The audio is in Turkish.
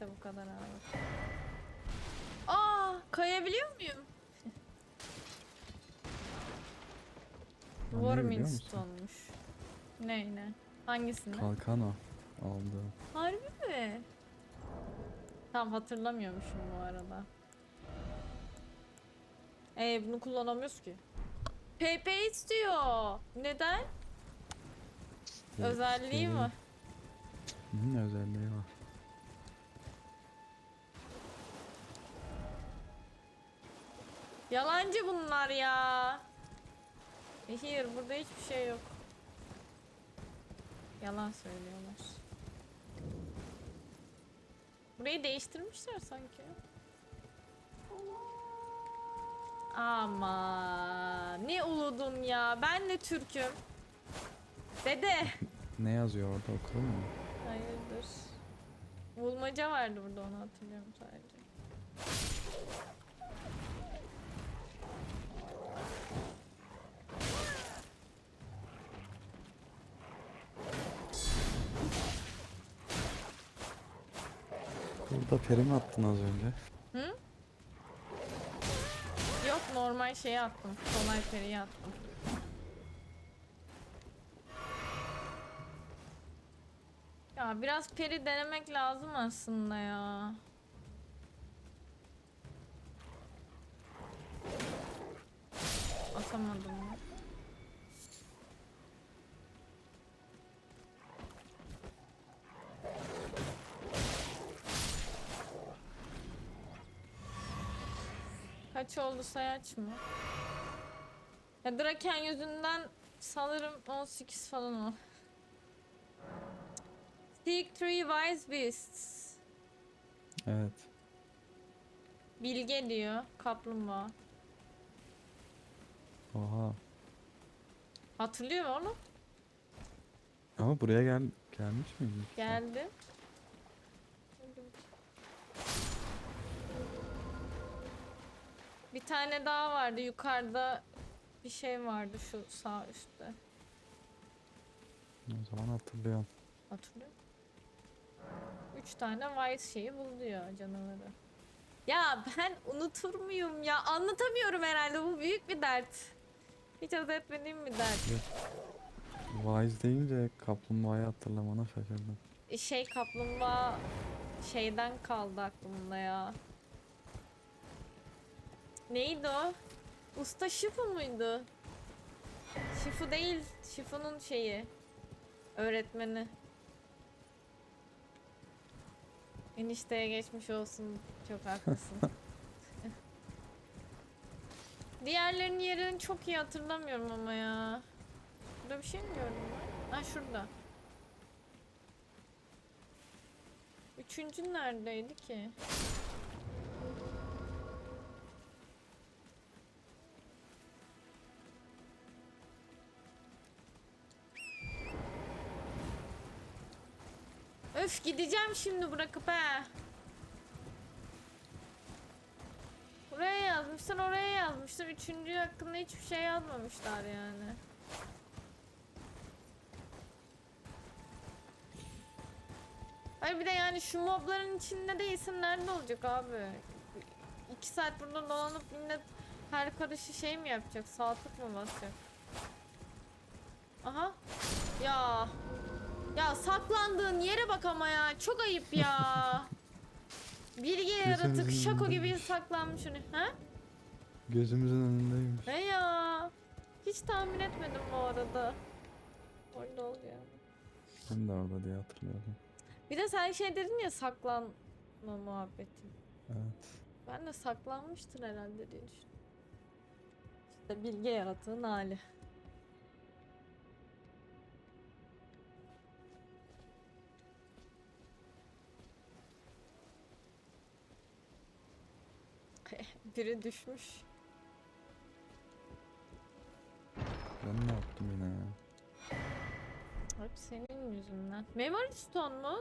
işte bu kadar abi. Aa, kayabiliyor muyum? Musun? Warmington'muş. Ne ne? Hangisini? Kalkan o. Aldı. Harbi mi? Tam hatırlamıyormuşum bu arada. Ee bunu kullanamıyoruz ki. PP istiyor. Neden? Özelliği mi? Hı, özelliği var. Yalancı bunlar ya. E, Hayır burada hiçbir şey yok. Yalan söylüyorlar. Burayı değiştirmişler sanki. Ama ne uludun ya. Ben de Türk'üm. Dede. Ne yazıyor orada okudun mu? Hayırdır. Bulmaca vardı burada onu hatırlıyorum sadece. Burada peri mi attın az önce? Hı? Yok normal şeyi attım. Kolay periyi attım. Ya biraz peri denemek lazım aslında ya. Atamadım. Kaç oldu sayaç mı? Ya Draken yüzünden sanırım 18 falan o. Seek three wise beasts. Evet. Bilge diyor. Kaplumbağa. Oha. Hatırlıyor mu oğlum? Ama buraya gel gelmiş miydin? Geldi. Bir tane daha vardı yukarıda bir şey vardı şu sağ üstte. O zaman hatırlıyorum. Hatırlıyor musun? Üç tane wise şeyi buldu ya canavarı. Ya ben unutur muyum ya? Anlatamıyorum herhalde bu büyük bir dert. Hiç haz etmediğim bir dert. Wise deyince kaplumbağayı hatırlamana şaşırdım. Şey kaplumbağa şeyden kaldı aklımda ya. Neydi o? Usta Şifu muydu? Şifu değil, Şifu'nun şeyi. Öğretmeni. Enişteye geçmiş olsun. Çok haklısın. Diğerlerinin yerini çok iyi hatırlamıyorum ama ya. Burada bir şey mi gördüm ben? Ha şurada. Üçüncü neredeydi ki? Öf gideceğim şimdi bırakıp he. Buraya yazmışlar oraya yazmışlar. Üçüncü hakkında hiçbir şey yazmamışlar yani. Hayır bir de yani şu mobların içinde değilsin nerede olacak abi? İki saat burada dolanıp millet her karışı şey mi yapacak? Saltık mı basacak? Aha. Ya. Ya saklandığın yere bak ama ya. Çok ayıp ya. Bilgi yaratık Gözümüzün şako gibi saklanmış onu. Ha? Gözümüzün önündeymiş. Ne ya? Hiç tahmin etmedim bu arada. Orada oluyor. Ben de orada diye hatırlıyorum. Bir de sen şey dedin ya saklanma muhabbeti. Evet. Ben de saklanmıştır herhalde diye düşündüm. İşte bilge yaratığın hali. Biri düşmüş. Ben ne yaptım yine ya? Hep senin yüzünden. Memory Stone mu?